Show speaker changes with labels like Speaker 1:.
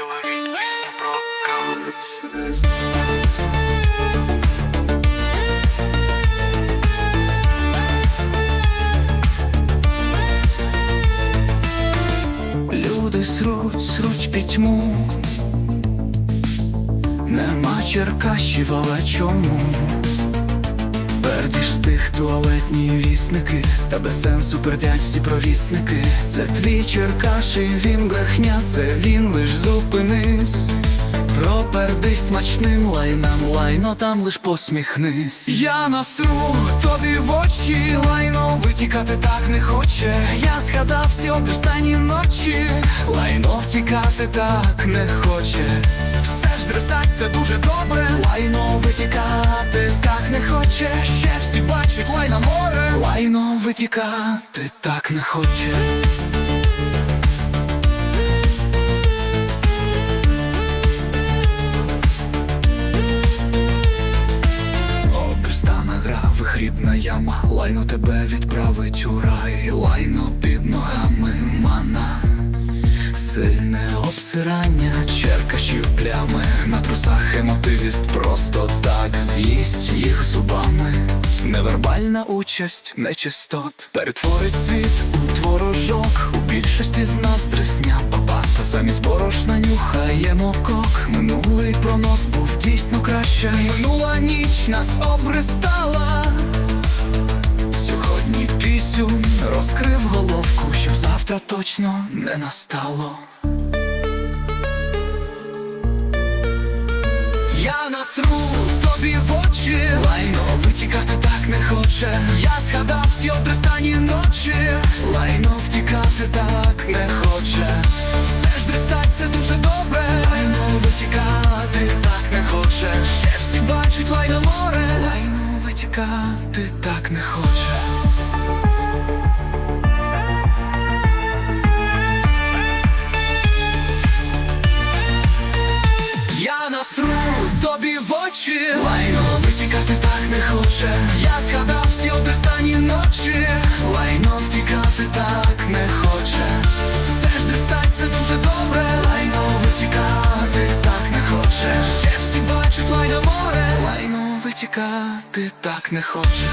Speaker 1: говорить песню про кого
Speaker 2: Люди сруть, сруть пітьму, нема черкащів, але чому? Пердіш з тих туалетні вісники, та без сенсу пердять всі провісники. Це твій черкаш і він брехня, це він лиш зупинись. Пропердись смачним лайном, лайно там лиш посміхнись. Я насру тобі в очі, лайно витікати так не хоче. Я згадав всі останні ночі, лайно втікати так не хоче. Все ж дрестать це дуже добре. Лайно витікати так не хоче. Ще всі бачать лайна море. Лайно витікати так не хоче. Обрестана гра, вихрібна яма, лайно тебе відправить у рай, лайно під ногами мана, сильне обсирання, черкашів плями, на трусах емотивіст просто так з'їсть їх зубами. Невербальна участь нечистот перетворить світ у творожок. У більшості з нас дресня бабата. Замість борошна нюхаємо кок. Минулий пронос був дійсно краще. Минула ніч нас обристала. Сьогодні пісюн розкрив головку, щоб завтра точно не настало. Я насру тобі в очі Лайно витікати не хоче. Я згадав всі обдрестані ночі. Лайно втікати так не хоче. Все ж дрестать це дуже добре. Лайно витікати так не хоче. Ще всі бачать лайно море. Лайно витікати так не хоче. Я насру тобі в очі. Лайно витікати так не хоче. Я згадав всі останні ночі. Лайно втікати так не хоче. Все ж дистать це дуже добре. Лайно витікати так не хоче. Ще всі бачать лайно море. Лайно витікати так не хоче